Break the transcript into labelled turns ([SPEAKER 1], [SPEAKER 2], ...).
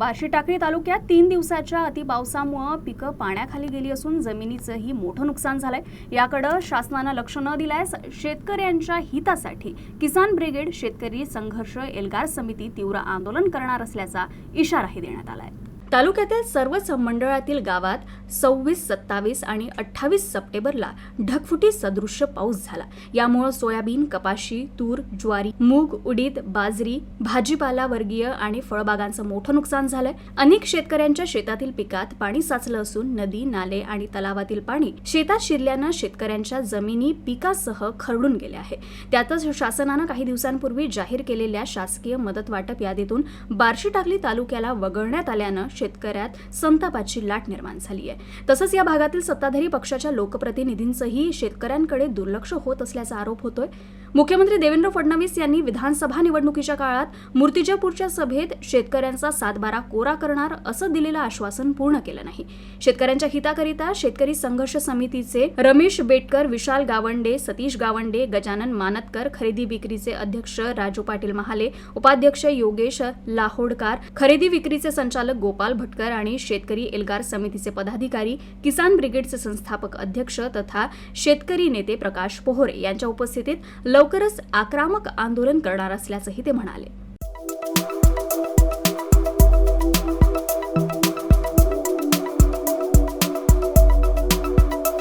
[SPEAKER 1] बार्शी टाकळी तालुक्यात तीन दिवसाच्या अतिपावसामुळं पिकं पाण्याखाली गेली असून जमिनीचंही मोठं नुकसान झालंय. याकडं शासनानं लक्ष न दिल्यास शेतकऱ्यांच्या हितासाठी किसान ब्रिगेड शेतकरी संघर्ष एल्गार समिती तीव्र आंदोलन करणार असल्याचा इशाराही देण्यात आलाय. तालुक्यातील सर्वच मंडळातील गावात सव्वीस सत्तावीस आणि अठ्ठावीस सप्टेंबरला ढगफुटी सदृश्य पाऊस झाला. यामुळं सोयाबीन कपाशी तूर ज्वारी मूग उडीद बाजरी भाजीपाला वर्गीय आणि फळबागांचं मोठं नुकसान झालंय. अनेक शेतकऱ्यांच्या शेतातील पिकात पाणी साचलं असून नदी नाले आणि तलावातील पाणी शेतात शिरल्यानं शेतकऱ्यांच्या जमिनी पिकासह खरडून गेले आहे. त्यातच शासनानं काही दिवसांपूर्वी जाहीर केलेल्या शासकीय मदत वाटप यादीतून बार्शी टाकली तालुक्याला वगळण्यात आल्यानं शेतकऱ्यात संतापाची लाट निर्माण झाली आहे. तसंच या भागातील सत्ताधारी पक्षाच्या लोकप्रतिनिधींचंही शेतकऱ्यांकडे दुर्लक्ष होत असल्याचा आरोप होतोय. मुख्यमंत्री देवेंद्र फडणवीस यांनी विधानसभा निवडणुकीच्या काळात मूर्तिजापूरच्या सभेत शेतकऱ्यांचा सातबारा कोरा करणार असं दिलेलं आश्वासन पूर्ण केलं नाही. शेतकऱ्यांच्या हिताकरिता शेतकरी संघर्ष समितीचे रमेश बेटकर विशाल गावंडे सतीश गावंडे गजानन मानतकर खरेदी विक्रीचे अध्यक्ष राजू पाटील महाले उपाध्यक्ष योगेश लाहोडकार खरेदी विक्रीचे संचालक गोपाल गोपाल भटकर आणि शेतकरी एल्गार समितीचे पदाधिकारी किसान ब्रिगेडचे संस्थापक अध्यक्ष तथा शेतकरी नेते प्रकाश पोहरे यांच्या उपस्थितीत लवकरच आक्रमक आंदोलन करणार असल्याचंही ते म्हणाले.